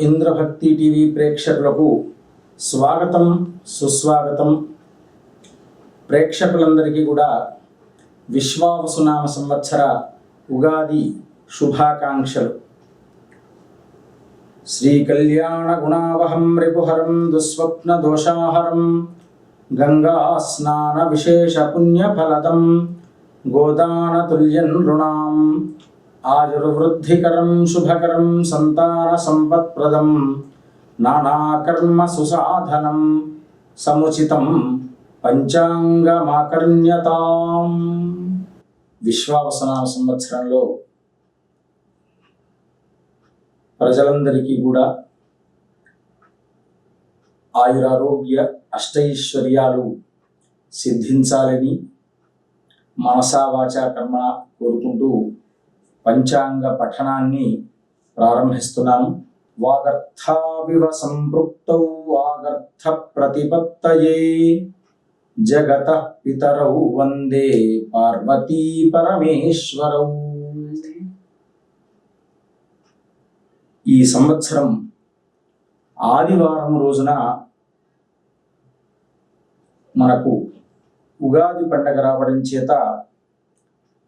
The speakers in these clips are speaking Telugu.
ఇంద్రభక్తి టీవీ ప్రేక్షకులకు స్వాగతం సుస్వాగతం. ప్రేక్షకులందరికీ కూడా విశ్వావసునామ సంవత్సర ఉగాది శుభాకాంక్షలు. శ్రీ కళ్యాణ గుణావహం రిపుహరం దుస్వప్న దోషాహరం గంగా స్నాన విశేష పుణ్యఫలదం గోదానతుల్యం నృణాం ఆయుర్వృద్ధికరం శుభకరం సంతాన సంపత్ప్రదం నానాకర్మ సుసాధనం సముచితం పంచాంగమాకర్ణ్యతాం. విశ్వావసనామ సంవత్సరంలో ప్రజలందరికీ కూడా ఆయురారోగ్య అష్టైశ్వర్యాలు సిద్ధించాలని మనసా వాచ కర్మ కోరుకుంటూ పంచాంగ పఠనాన్ని ప్రారంభిస్తున్నాను. వాగర్థావివ సంపృక్త వాగర్థ ప్రతిపత్తయే జగత పితరౌ వందే పార్వతీ పరమేశ్వరౌ. ఈ సంవత్సరం ఆదివారం రోజున మనకు ఉగాది పండగ రావడం చేత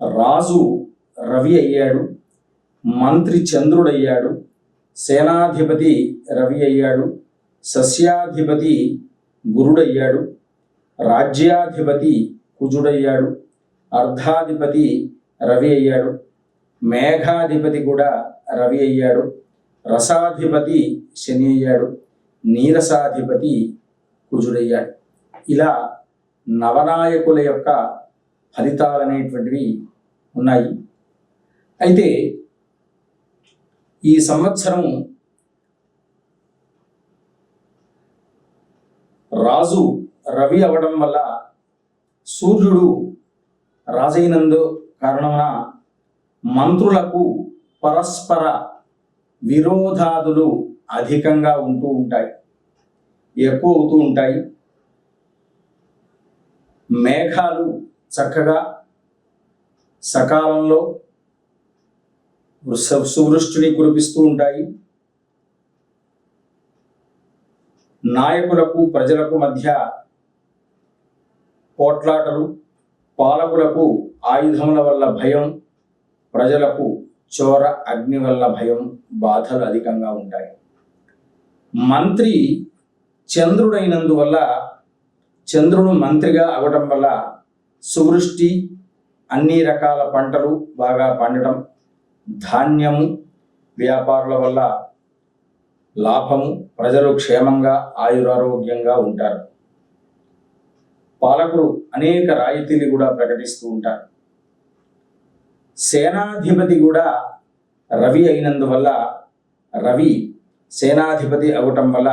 రాజు రవి అయ్యాడు. మంత్రి చంద్రుడయ్యాడు. సేనాధిపతి రవి అయ్యాడు. సస్యాధిపతి గురుడయ్యాడు. రాజ్యాధిపతి కుజుడయ్యాడు. అర్ధాధిపతి రవి అయ్యాడు. మేఘాధిపతి కూడా రవి అయ్యాడు. రసాధిపతి శని అయ్యాడు. నీరసాధిపతి కుజుడయ్యాడు. ఇలా నవనాయకుల యొక్క ఫలితాలు అనేటువంటివి ఉన్నాయి. అయితే ఈ సంవత్సరం రాజు రవి అవడం వల్ల సూర్యుడు రాజైనందు కారణమున మంత్రులకు పరస్పర విరోధాదులు అధికంగా ఉంటూ ఉంటాయి. ఎక్కువ అవుతూ ఉంటాయి. మేఘాలు చక్కగా సకాలంలో సువృష్టిని కురిపిస్తూ ఉంటాయి. నాయకులకు ప్రజలకు మధ్య పోట్లాటలు పాలకులకు ఆయుధముల వల్ల భయం ప్రజలకు చోర అగ్ని వల్ల భయం బాధలు అధికంగా ఉంటాయి. మంత్రి చంద్రుడైనందువల్ల చంద్రుడు మంత్రిగా అవటం వల్ల సువృష్టి అన్ని రకాల పంటలు బాగా పండటం ధాన్యము వ్యాపారుల వల్ల లాభము ప్రజలు క్షేమంగా ఆయురారోగ్యంగా ఉంటారు. పాలకులు అనేక రాయితీలు కూడా ప్రకటిస్తూ ఉంటారు. సేనాధిపతి కూడా రవి అయినందువల్ల రవి సేనాధిపతి అవటం వల్ల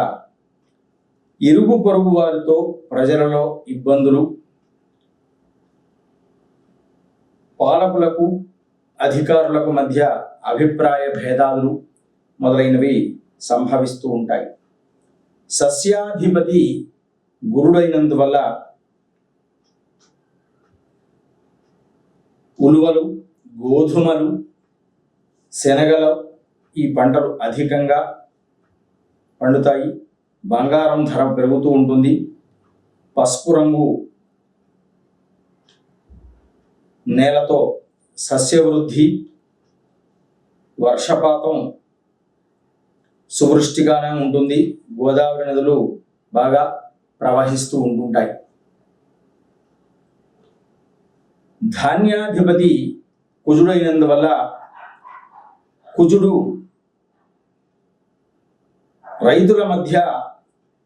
ఇరుగు పొరుగు వారితో ప్రజలలో ఇబ్బందులు పాలకులకు అధికారులకు మధ్య అభిప్రాయ భేదాలు మొదలైనవి సంభవిస్తూ ఉంటాయి. సస్యాధిపతి గురుడైనందువల్ల ఉలువలు గోధుమలు శనగలు ఈ పంటలు అధికంగా పండుతాయి. బంగారం ధర పెరుగుతూ ఉంటుంది. పసుపు రంగు నేలతో సస్యవృద్ధి వర్షపాతం సువృష్టిగానే ఉంటుంది. గోదావరి నదులు బాగా ప్రవహిస్తూ ఉంటుంటాయి. ధాన్యాధిపతి కుజుడైనందువల్ల కుజుడు రైతుల మధ్య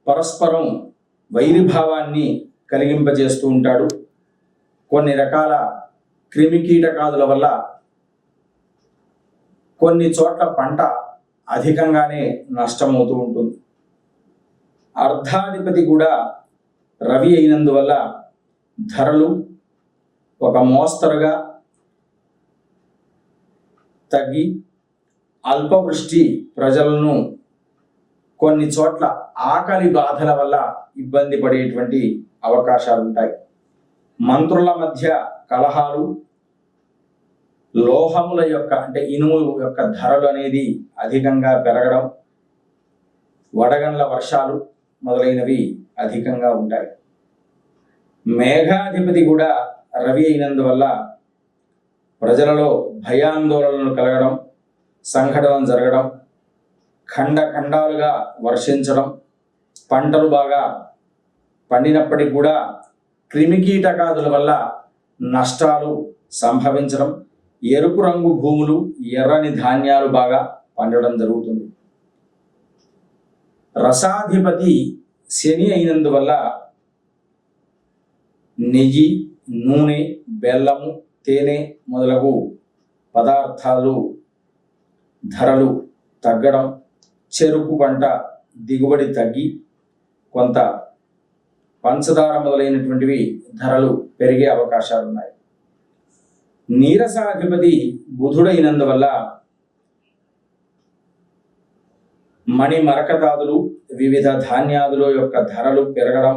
పరస్పరం వైరిభావాన్ని కలిగింపజేస్తూ ఉంటాడు. కొన్ని రకాల క్రిమికీటకాదుల వల్ల కొన్ని చోట్ల పంట అధికంగానే నష్టమవుతూ ఉంటుంది. అర్ధాధిపతి కూడా రవి అయినందువల్ల ధరలు ఒక మోస్తరుగా తగ్గి అల్పవృష్టి ప్రజలను కొన్ని చోట్ల ఆకలి బాధల వల్ల ఇబ్బంది పడేటువంటి అవకాశాలు ఉంటాయి మంత్రుల మధ్య కలహాలు లోహముల యొక్క అంటే ఇనుము యొక్క ధరలు అనేది అధికంగా పెరగడం వడగండ్ల వర్షాలు మొదలైనవి అధికంగా ఉంటాయి. మేఘాధిపతి కూడా రవి అయినందువల్ల ప్రజలలో భయాందోళనలు కలగడం సంఘటన జరగడం ఖండ ఖండాలుగా వర్షించడం పంటలు బాగా పండినప్పటికి కూడా క్రిమికీటకాదుల వల్ల నష్టాలు సంభవించడం ఎరుపు రంగు భూములు ఎర్రని ధాన్యాలు బాగా పండడం జరుగుతుంది. రసాధిపతి శని అయినందువల్ల నెయ్యి నూనె బెల్లము తేనె మొదలగు పదార్థాలు ధరలు తగ్గడం చెరుకు పంట దిగుబడి తగ్గి కొంత పంచదార మొదలైనటువంటివి ధరలు పెరిగే అవకాశాలు ఉన్నాయి నీరసాధిపతి బుధుడైనందువల్ల మణి మరకతాదులు వివిధ ధాన్యాదుల యొక్క ధరలు పెరగడం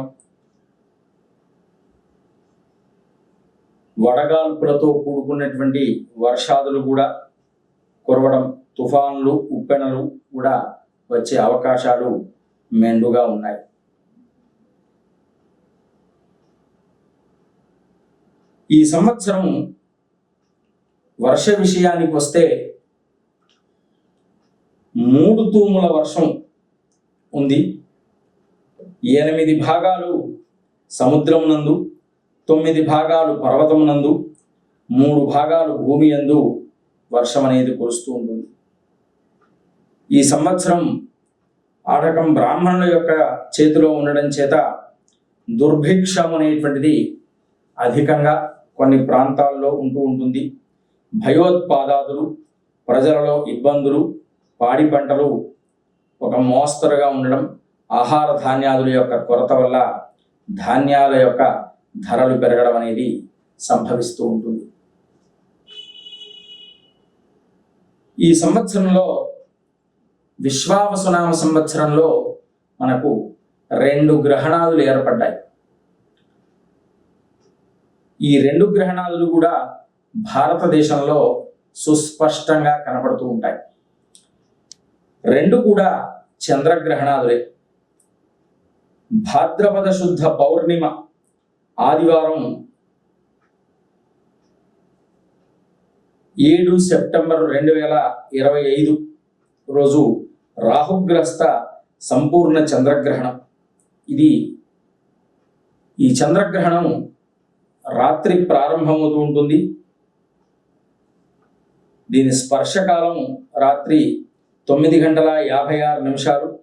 వడగాల్పులతో కూడుకున్నటువంటి వర్షాదులు కూడా కురవడం తుఫాన్లు ఉప్పెనలు కూడా వచ్చే అవకాశాలు మెండుగా ఉన్నాయి. ఈ సంవత్సరం వర్ష విషయానికి వస్తే మూడు తూముల వర్షం ఉంది. ఎనిమిది భాగాలు సముద్రం నందు తొమ్మిది భాగాలు పర్వతం నందు మూడు భాగాలు భూమి యందు వర్షం అనేది కురుస్తూ ఉంటుంది. ఈ సంవత్సరం ఆటకం బ్రాహ్మణుల యొక్క చేతిలో ఉండడం చేత దుర్భిక్షం అనేటువంటిది అధికంగా కొన్ని ప్రాంతాల్లో ఉంటూ ఉంటుంది. భయోత్పాదాదులు ప్రజలలో ఇబ్బందులు పాడి పంటలు ఒక మోస్తరుగా ఉండడం ఆహార ధాన్యాదుల యొక్క కొరత వల్ల ధాన్యాల యొక్క ధరలు పెరగడం అనేది సంభవిస్తూ ఉంటుంది. ఈ సంవత్సరంలో విశ్వావసునామ సంవత్సరంలో మనకు రెండు గ్రహణాలు ఏర్పడ్డాయి. ఈ రెండు గ్రహణాలు కూడా భారతదేశంలో సుస్పష్టంగా కనపడుతూ ఉంటాయి. రెండు కూడా చంద్రగ్రహణాలే. భాద్రపద శుద్ధ పౌర్ణిమ ఆదివారం ఏడు సెప్టెంబర్ రెండు వేల ఇరవై ఐదు రోజు రాహుగ్రస్త సంపూర్ణ చంద్రగ్రహణం. ఇది ఈ చంద్రగ్రహణం రాత్రి ప్రారంభమవుతూ ఉంటుంది. దీని స్పర్శకాలం రాత్రి తొమ్మిది గంటల యాభై ఆరు నిమిషాలు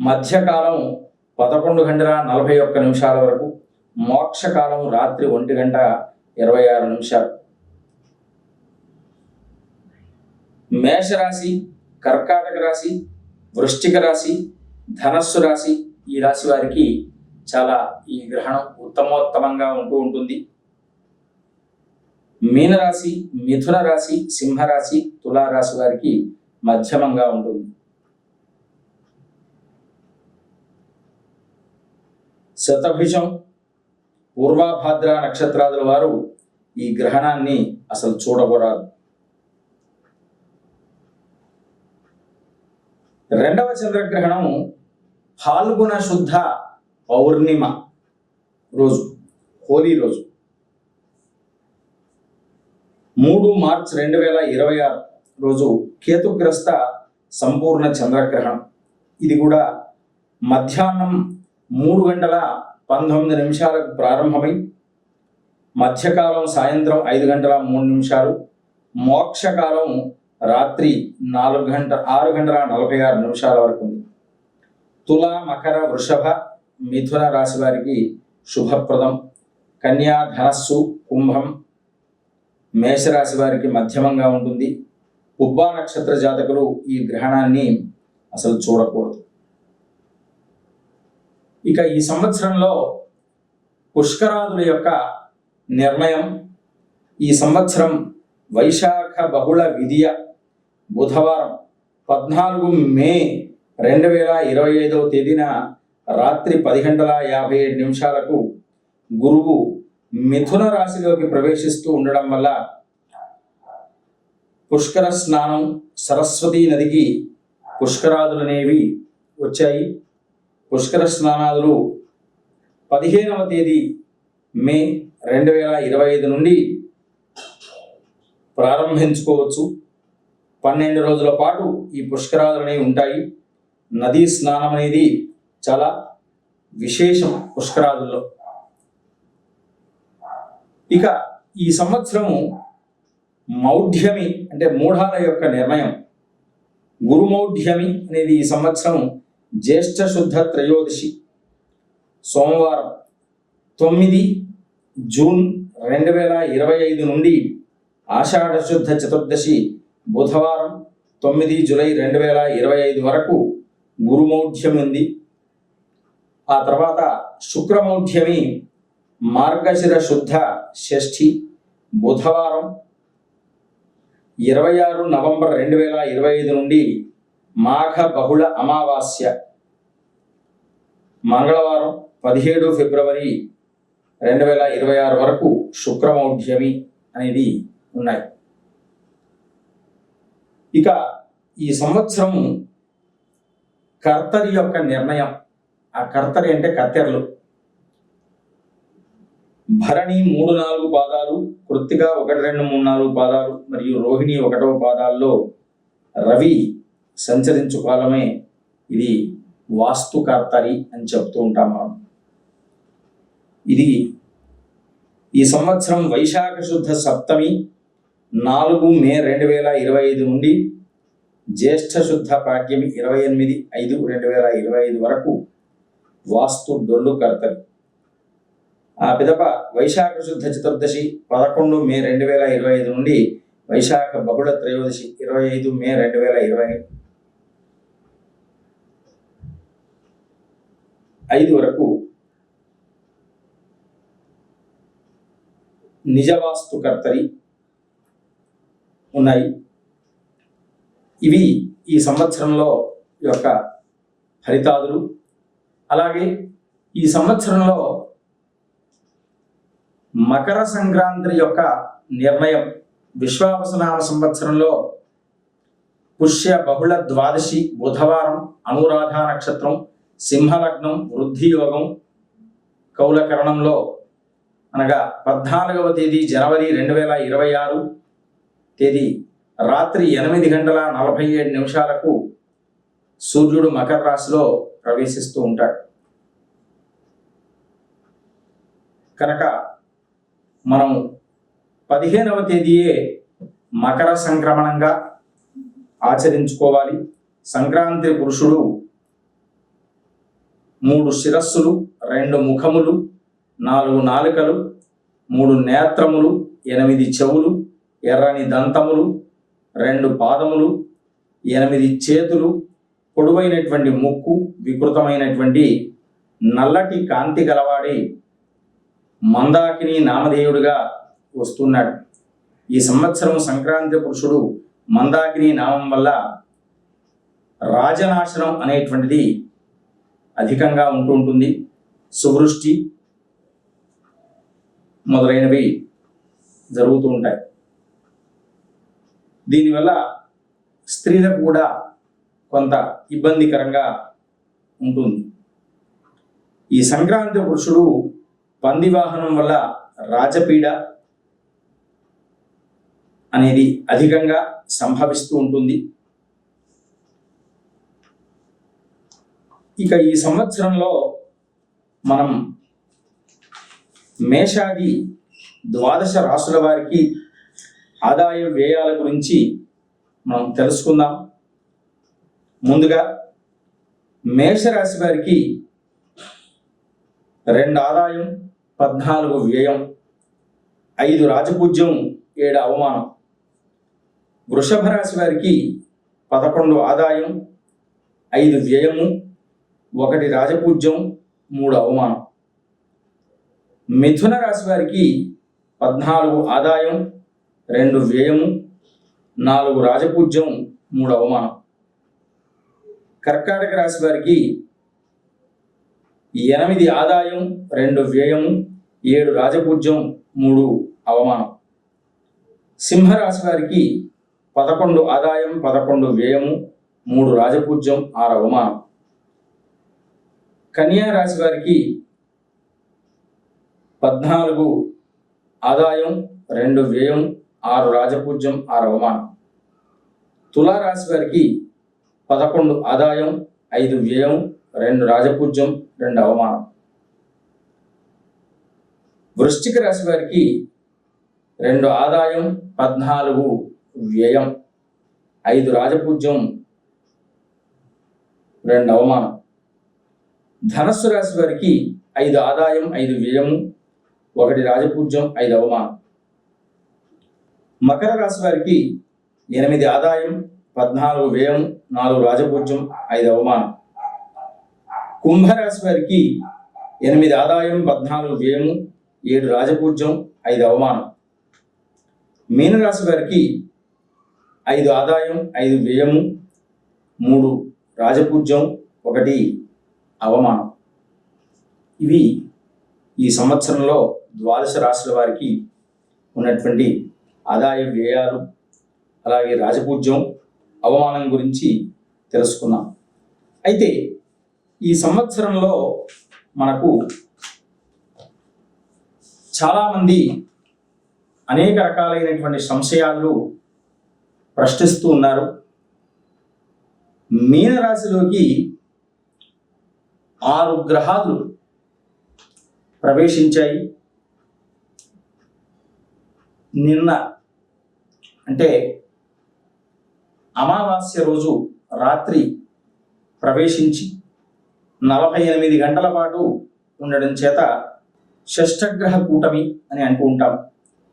మధ్యకాలం పదకొండు గంటల నలభై ఒక్క నిమిషాల వరకు మోక్షకాలం రాత్రి ఒంటి గంట ఇరవై ఆరు నిమిషాలు. మేషరాశి కర్కాటక రాశి వృష్టిక రాశి ధనస్సు రాశి ఈ రాశి వారికి చాలా ఈ గ్రహణం ఉత్తమోత్తమంగా ఉంటూ ఉంటుంది. మీనరాశి మిథున రాశి సింహరాశి తులారాశి వారికి మధ్యమంగా ఉంటుంది. శతభిషం పూర్వాభాద్ర నక్షత్రాదుల వారు ఈ గ్రహణాన్ని అసలు చూడకూడదు. రెండవ చంద్రగ్రహణం ఫాల్గుణ శుద్ధ పౌర్ణిమ రోజు హోలీ రోజు. మూడు మార్చ్ రెండు వేల ఇరవై ఆరు రోజు కేతుగ్రస్త సంపూర్ణ చంద్రగ్రహణం. ఇది కూడా మధ్యాహ్నం మూడు గంటల పంతొమ్మిది నిమిషాలకు ప్రారంభమై మధ్యకాలం సాయంత్రం ఐదు గంటల మూడు నిమిషాలు మోక్షకాలం రాత్రి నాలుగు గంట ఆరు గంటల నలభై ఆరు నిమిషాల వరకు ఉంది. తుల మకర వృషభ మిథున రాశి వారికి శుభప్రదం. కన్యా ధనస్సు కుంభం మేషరాశి వారికి మధ్యమంగా ఉంటుంది. పుబ్బా నక్షత్ర జాతకులు ఈ గ్రహణాన్ని అసలు చూడకూడదు. ఇక ఈ సంవత్సరంలో పుష్కరాదుల యొక్క నిర్ణయం ఈ సంవత్సరం వైశాఖ బహుళ విధియ బుధవారం పద్నాలుగు మే రెండు వేల ఇరవై ఐదవ తేదీన రాత్రి పది గంటల యాభై ఏడు నిమిషాలకు గురువు మిథున రాశిలోకి ప్రవేశిస్తూ ఉండడం వల్ల పుష్కర స్నానం సరస్వతీ నదికి పుష్కరాదులనేవి వచ్చాయి. పుష్కర స్నానాలు పదిహేనవ తేదీ మే రెండు వేల ఇరవై ఐదు నుండి ప్రారంభించుకోవచ్చు. పన్నెండు రోజుల పాటు ఈ పుష్కరాలు అనేవి ఉంటాయి. నదీ స్నానం అనేది చాలా విశేషం పుష్కరాదుల్లో. ఇక ఈ సంవత్సరము మౌఢ్యమి అంటే మూఢాల యొక్క నిర్ణయం. గురుమౌఢ్యమి అనేది ఈ సంవత్సరం జ్యేష్ఠ శుద్ధ త్రయోదశి సోమవారం తొమ్మిది జూన్ రెండు వేల ఇరవై ఐదు నుండి ఆషాఢ శుద్ధ చతుర్దశి బుధవారం తొమ్మిది జూలై రెండు వేల ఇరవై ఐదు వరకు గురుమౌఢ్యం ఉంది ఆ తర్వాత శుక్రమౌఢ్యమి మార్గశిర శుద్ధ షష్ఠి బుధవారం ఇరవై ఆరు నవంబర్ రెండు వేల ఇరవై ఐదు నుండి మాఘ బహుళ అమావాస్య మంగళవారం పదిహేడు ఫిబ్రవరి రెండు వేల ఇరవై ఆరు వరకు శుక్రమౌఢ్యమి అనేది ఉన్నాయి. ఇక ఈ సంవత్సరం కర్తరి యొక్క నిర్ణయం. ఆ కర్తరి అంటే కత్తెరలు. భరణి మూడు నాలుగు పాదాలు కృత్తిక ఒకటి రెండు మూడు నాలుగు పాదాలు మరియు రోహిణి ఒకటవ పాదాల్లో రవి సంచరించు కాలమే ఇది వాస్తు కర్తరి అని చెప్తూ ఉంటాం మనం. ఇది ఈ సంవత్సరం వైశాఖ శుద్ధ సప్తమి నాలుగు మే రెండు వేల ఇరవై ఐదు నుండి జ్యేష్ఠ శుద్ధ పాడ్యమి ఇరవై ఎనిమిది ఐదు రెండు వేల ఇరవై ఐదు వరకు వాస్తు డొల్లు కర్తరి ఆ పిదప వైశాఖ శుద్ధ చతుర్దశి పదకొండు మే రెండు వేల ఇరవై ఐదు నుండి వైశాఖ బహుళ త్రయోదశి ఇరవై ఐదు మే రెండు వేల ఇరవై ఐదు వరకు నిజవాస్తు కర్తరి ఉన్నాయి. ఇవి ఈ సంవత్సరంలో యొక్క ఫలితాదులు అలాగే ఈ సంవత్సరంలో మకర సంక్రాంతి యొక్క నిర్ణయం విశ్వావసనామ సంవత్సరంలో పుష్య బహుళ ద్వాదశి బుధవారం అనురాధ నక్షత్రం సింహలగ్నం వృద్ధి యోగం కౌలకరణంలో అనగా పద్నాలుగవ తేదీ జనవరి రెండు వేల ఇరవై ఆరు తేదీ రాత్రి ఎనిమిది గంటల నలభై ఏడు నిమిషాలకు సూర్యుడు మకర రాశిలో ప్రవేశిస్తూ ఉంటాడు. కనుక మనం పదిహేనవ తేదీయే మకర సంక్రమణంగా ఆచరించుకోవాలి. సంక్రాంతి పురుషుడు మూడు శిరస్సులు రెండు ముఖములు నాలుగు నాలుకలు మూడు నేత్రములు ఎనిమిది చెవులు ఎర్రని దంతములు రెండు పాదములు ఎనిమిది చేతులు పొడవైనటువంటి ముక్కు వికృతమైనటువంటి నల్లటి కాంతి గలవాడి మందాకిని నామధేయుడిగా వస్తున్నాడు. ఈ సంవత్సరం సంక్రాంతి పురుషుడు మందాకిని నామం వల్ల రాజనాశనం అనేటువంటిది అధికంగా ఉంటూ ఉంటుంది. సువృష్టి మొదలైనవి జరుగుతూ ఉంటాయి. దీనివల్ల స్త్రీలకు కూడా కొంత ఇబ్బందికరంగా ఉంటుంది. ఈ సంక్రాంతి పురుషుడు పంది వాహనం వల్ల రాజపీడ అనేది అధికంగా సంభవిస్తూ ఉంటుంది. ఇక ఈ సంవత్సరంలో మనం మేషాది ద్వాదశ రాసుల వారికి ఆదాయ వ్యయాల గురించి మనం తెలుసుకుందాం. ముందుగా మేషరాశి వారికి రెండు ఆదాయం పద్నాలుగు వ్యయం ఐదు రాజపూజ్యం ఏడు అవమానం. వృషభ రాశి వారికి పదకొండు ఆదాయం ఐదు వ్యయము ఒకటి రాజపూజ్యం మూడు అవమానం. మిథున రాశి వారికి పద్నాలుగు ఆదాయం రెండు వ్యయము నాలుగు రాజపూజ్యం మూడు అవమానం. కర్కాటక రాశి వారికి ఎనిమిది ఆదాయం రెండు వ్యయము ఏడు రాజపూజ్యం మూడు అవమానం. సింహరాశి వారికి పదకొండు ఆదాయం పదకొండు వ్యయము మూడు రాజపూజ్యం ఆరు అవమానం. కన్యా రాశి వారికి పద్నాలుగు ఆదాయం రెండు వ్యయం ఆరు రాజపూజ్యం ఆరు అవమానం. తులారాశి వారికి పదకొండు ఆదాయం ఐదు వ్యయం రెండు రాజపూజ్యం రెండు అవమానం. వృశ్చిక రాశి వారికి రెండు ఆదాయం పద్నాలుగు వ్యయం ఐదు రాజపూజ్యం రెండు అవమానం. ధనస్సు రాశి వారికి ఐదు ఆదాయం ఐదు వ్యయము ఒకటి రాజపూజ్యం ఐదు అవమానం. మకర రాశి వారికి ఎనిమిది ఆదాయం పద్నాలుగు వ్యయం నాలుగు రాజపూజ్యం ఐదు అవమానం. కుంభరాశి వారికి ఎనిమిది ఆదాయం పద్నాలుగు వ్యయము ఏడు రాజపూజ్యం ఐదు అవమానం. మీనరాశి వారికి ఐదు ఆదాయం ఐదు వ్యయము మూడు రాజపూజ్యం ఒకటి అవమానం. ఇవి ఈ సంవత్సరంలో ద్వాదశ రాశుల వారికి ఉన్నటువంటి ఆదాయ వ్యయాలు అలాగే రాజపూజ్యం అవమానం గురించి తెలుసుకున్నాం అయితే ఈ సంవత్సరంలో మనకు చాలామంది అనేక రకాలైనటువంటి సంశయాలు ప్రశ్నిస్తూ ఉన్నారు. మీనరాశిలోకి ఆరు గ్రహాలు ప్రవేశించాయి. నిన్న అంటే అమావాస్య రోజు రాత్రి ప్రవేశించి నలభై ఎనిమిది గంటల పాటు ఉండడం చేత షష్టగ్రహ కూటమి అని అంటూ ఉంటాం.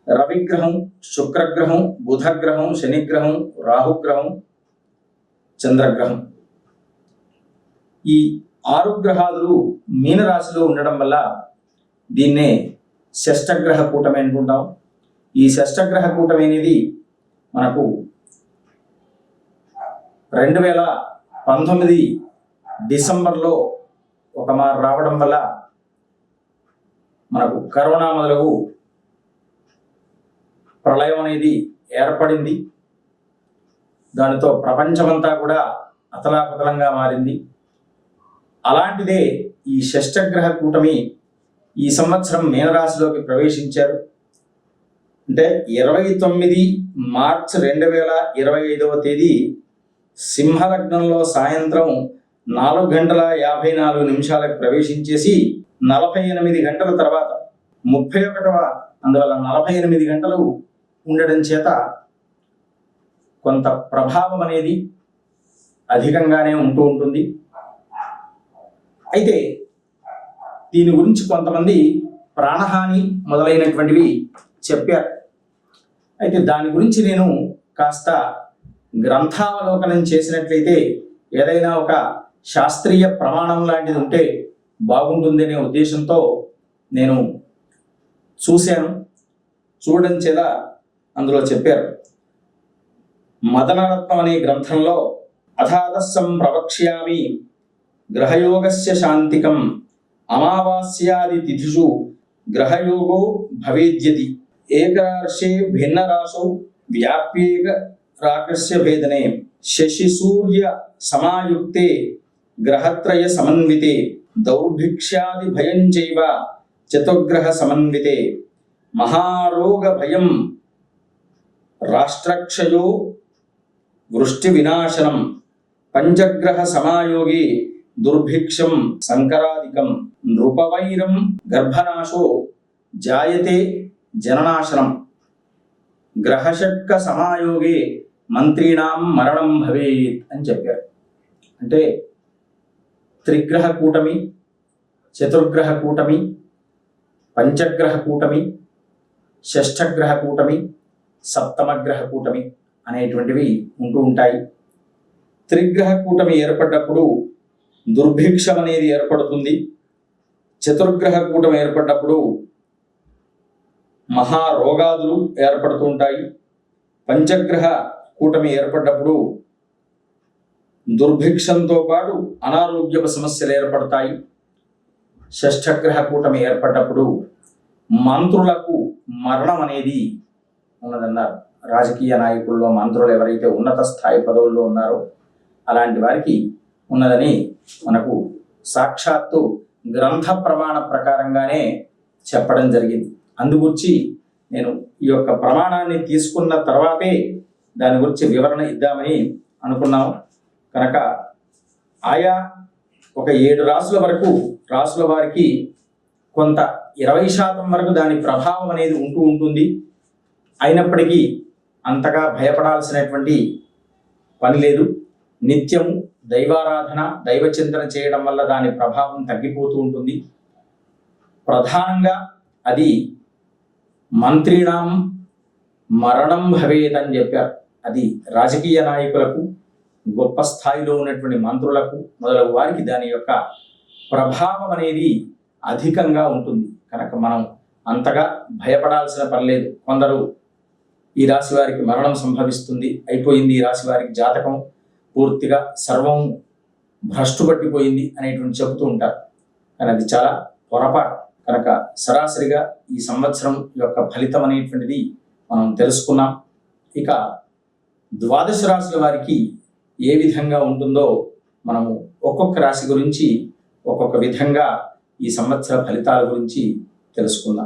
రవిగ్రహం శుక్రగ్రహం బుధగ్రహం శనిగ్రహం రాహుగ్రహం చంద్రగ్రహం. ఈ ఆరు గ్రహాలు మీనరాశిలో ఉండడం వల్ల దీన్నే షష్టగ్రహ కూటమి అనుకుంటాం ఈ షష్టగ్రహ కూటమి అనేది మనకు రెండు వేల పంతొమ్మిది డిసెంబర్లో ఒక మారు రావడం వల్ల మనకు కరోనా మొదలగు ప్రళయం అనేది ఏర్పడింది. దానితో ప్రపంచమంతా కూడా అతలాపతలంగా మారింది. అలాంటిదే ఈ షష్టగ్రహ కూటమి ఈ సంవత్సరం మీనరాశిలోకి ప్రవేశించారు. అంటే ఇరవై తొమ్మిది మార్చ్ రెండు వేల ఇరవై ఐదవ తేదీ సింహలగ్నంలో సాయంత్రం నాలుగు గంటల యాభై నాలుగు నిమిషాలకు ప్రవేశించేసి నలభై ఎనిమిది గంటల తర్వాత ముప్పై ఒకటవ అందువల్ల నలభై ఎనిమిది గంటలు ఉండడం చేత కొంత ప్రభావం అనేది అధికంగానే ఉంటూ ఉంటుంది. అయితే దీని గురించి కొంతమంది ప్రాణహాని మొదలైనటువంటివి చెప్పారు. అయితే దాని గురించి నేను కాస్త గ్రంథావలోకనం చేసినట్లయితే ఏదైనా ఒక శాస్త్రీయ ప్రమాణం లాంటిది ఉంటే బాగుంటుందనే ఉద్దేశంతో నేను చూశాను. చూడడం చేత అందులో చెప్పారు. మదనరత్నం అనే గ్రంథంలో అథాదస్సం ప్రవక్ష్యామి గ్రహయోగస్య శాంతికం అమావాస్యాది తిథిషు గ్రహయోగో భవేద్యతి. ఏకరాశే భిన్నరాశౌ వ్యాప్యేక రాకస్య భేదనే శశి సూర్య సమాయుక్తే గ్రహత్రయ సమన్వితే దౌర్భిక్ష్యాది భయం చైవ చతుర్గ్రహ సమన్వితే మహారోగ భయం రాష్ట్రక్షయో వృష్టి వినాశనం పంచగ్రహ సమాయోగి దుర్భిక్షం సంకరాదికం నృపవైరం గర్భనాశో జాయతే జననాశనం గ్రహశక్క సమాయోగే మంత్రీణాం మరణం భవేత్ అని చెప్పారు. అంటే త్రిగ్రహ కూటమి చతుర్గ్రహ కూటమి పంచగ్రహ కూటమి షష్ఠగ్రహ కూటమి సప్తమగ్రహ కూటమి అనేటువంటివి ఉంటూ ఉంటాయి. త్రిగ్రహ కూటమి ఏర్పడ్డప్పుడు దుర్భిక్షం అనేది ఏర్పడుతుంది. చతుర్గ్రహ కూటమి ఏర్పడ్డప్పుడు మహారోగాదులు ఏర్పడుతూ ఉంటాయి. పంచగ్రహ కూటమి ఏర్పడ్డప్పుడు దుర్భిక్షంతో పాటు అనారోగ్యపు సమస్యలు ఏర్పడతాయి. షష్ఠగ్రహ కూటమి ఏర్పడ్డప్పుడు మంత్రులకు మరణం అనేది ఉన్నదన్నారు. రాజకీయ నాయకుల్లో మంత్రులు ఎవరైతే ఉన్నత స్థాయి పదవుల్లో ఉన్నారో అలాంటి వారికి ఉన్నదని మనకు సాక్షాత్తు గ్రంథ ప్రమాణ ప్రకారంగానే చెప్పడం జరిగింది. అందుగురించి నేను ఈ యొక్క ప్రమాణాన్ని తీసుకున్న తర్వాతే దాని గురించి వివరణ ఇద్దామని అనుకున్నాము. కనుక ఆయా ఒక ఏడు రాసుల వరకు రాసుల వారికి కొంత ఇరవై శాతం వరకు దాని ప్రభావం అనేది ఉంటూ ఉంటుంది. అయినప్పటికీ అంతగా భయపడాల్సినటువంటి పని లేదు. నిత్యము దైవారాధన దైవచింతన చేయడం వల్ల దాని ప్రభావం తగ్గిపోతూ ఉంటుంది. ప్రధానంగా అది మంత్రిణం మరణం భవేదని అని చెప్పారు. అది రాజకీయ నాయకులకు గొప్ప స్థాయిలో ఉన్నటువంటి మంత్రులకు మొదలగు వారికి దాని యొక్క ప్రభావం అనేది అధికంగా ఉంటుంది. కనుక మనం అంతగా భయపడాల్సిన పర్లేదు కొందరు ఈ రాశి వారికి మరణం సంభవిస్తుంది అయిపోయింది ఈ రాశి వారికి జాతకం పూర్తిగా సర్వం భ్రష్టు పట్టిపోయింది అనేటువంటి చెబుతూ ఉంటారు. కానీ అది చాలా పొరపాటు. కనుక సరాసరిగా ఈ సంవత్సరం యొక్క ఫలితం అనేటువంటిది మనం తెలుసుకున్నాం. ఇక ద్వాదశ రాశుల వారికి ఏ విధంగా ఉంటుందో మనము ఒక్కొక్క రాశి గురించి ఒక్కొక్క విధంగా ఈ సంవత్సర ఫలితాల గురించి తెలుసుకుందాం.